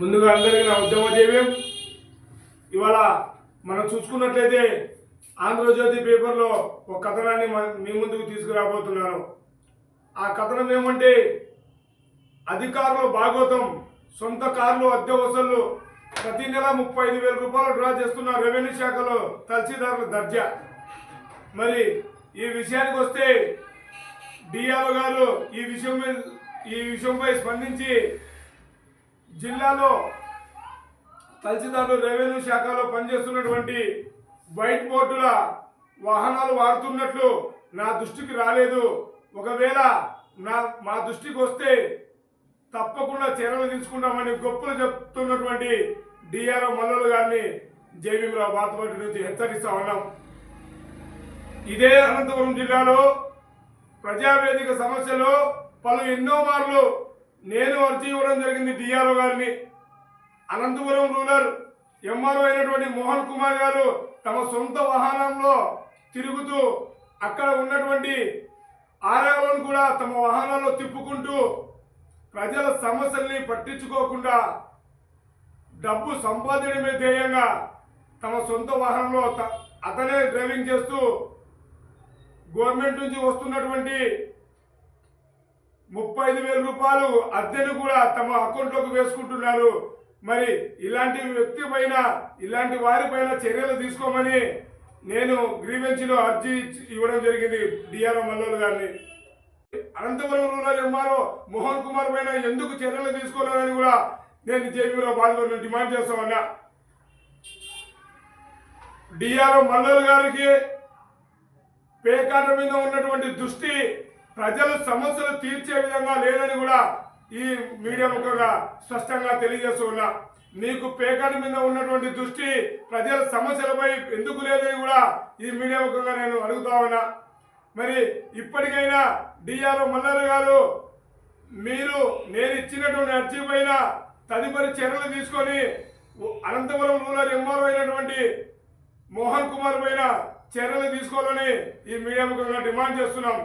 ముందుగా అందరికీ నా ఉద్యమ జీవ్యం. ఇవాళ మనం చూసుకున్నట్లయితే ఆంధ్రజ్యోతి పేపర్లో ఒక కథనాన్ని మీ ముందుకు తీసుకురాబోతున్నాను. ఆ కథనం ఏమంటే అధికారులు భాగవతం సొంత కార్లు అద్దె వసూళ్ళు ప్రతి నెల ముప్పై ఐదు వేల రూపాయలు డ్రా చేస్తున్న రెవెన్యూ శాఖలో తహసీల్దారుల దర్జా. మరి ఈ విషయానికి వస్తే డిఆర్ఓ గారు ఈ విషయం ఈ విషయంపై స్పందించి జిల్లాలో తహసీల్దారులు రెవెన్యూ శాఖలో పనిచేస్తున్నటువంటి వైట్ బోర్డుల వాహనాలు వాడుతున్నట్లు నా దృష్టికి రాలేదు. ఒకవేళ నా మా దృష్టికి వస్తే తప్పకుండా చర్యలు తీసుకుంటామని గొప్పలు చెప్తున్నటువంటి డిఆర్ఓ మల్లలు గారిని జేవీరావు బాతుపట్టి నుంచి హెచ్చరిస్తా ఉన్నాం. ఇదే అనంతపురం జిల్లాలో ప్రజావేదిక సమస్యలో పలు ఎన్నో మార్లు నేను అర్జీ ఇవ్వడం జరిగింది డిఆర్ఓ గారిని. అనంతపురం రూరల్ ఎంఆర్ఓ అయినటువంటి మోహన్ కుమార్ గారు తమ సొంత వాహనంలో తిరుగుతూ అక్కడ ఉన్నటువంటి ఆర్ఆర్ఓను కూడా తమ వాహనాల్లో తిప్పుకుంటూ ప్రజల సమస్యల్ని పట్టించుకోకుండా డబ్బు సంపాదనమే ధ్యేయంగా తమ సొంత వాహనంలో త- అతనే డ్రైవింగ్ చేస్తూ గవర్నమెంట్ నుంచి వస్తున్నటువంటి ముప్పై ఐదు వేల రూపాయలు అద్దెను కూడా తమ అకౌంట్లోకి వేసుకుంటున్నారు. మరి ఇలాంటి వ్యక్తి పైన ఇలాంటి వారిపైన చర్యలు తీసుకోమని నేను గ్రీవెన్సీలో అర్జీ ఇవ్వడం జరిగింది డిఆర్ఓ మల్లోలు గారిని. అనంతపురం రూరల్ ఎంఆర్ఓ మోహన్ కుమార్ పైన ఎందుకు చర్యలు తీసుకోలేదని కూడా నేను జేపీలో బాధితులను డిమాండ్ చేస్తామన్నా డిఆర్ఓ మల్లోలు గారికి పేకాట మీద ఉన్నటువంటి దృష్టి ప్రజలు సమస్యలు తీర్చే విధంగా లేదని కూడా ఈ మీడియా ముఖంగా స్పష్టంగా తెలియజేస్తూ ఉన్నా. మీకు పేకాట మీద ఉన్నటువంటి దృష్టి ప్రజల సమస్యలపై ఎందుకు లేదని కూడా ఈ మీడియా ముఖంగా నేను అడుగుతా ఉన్నా. మరి ఇప్పటికైనా డిఆర్ఓ మల్లారు గారు మీరు నేను ఇచ్చినటువంటి అర్జీ పైన తదుపరి చర్యలు తీసుకొని అనంతపురం రూరల్ ఎంఆర్ఓ అయినటువంటి మోహన్ కుమార్ పైన చర్యలు తీసుకోవాలని ఈ మీడియా ముఖంగా డిమాండ్ చేస్తున్నాం.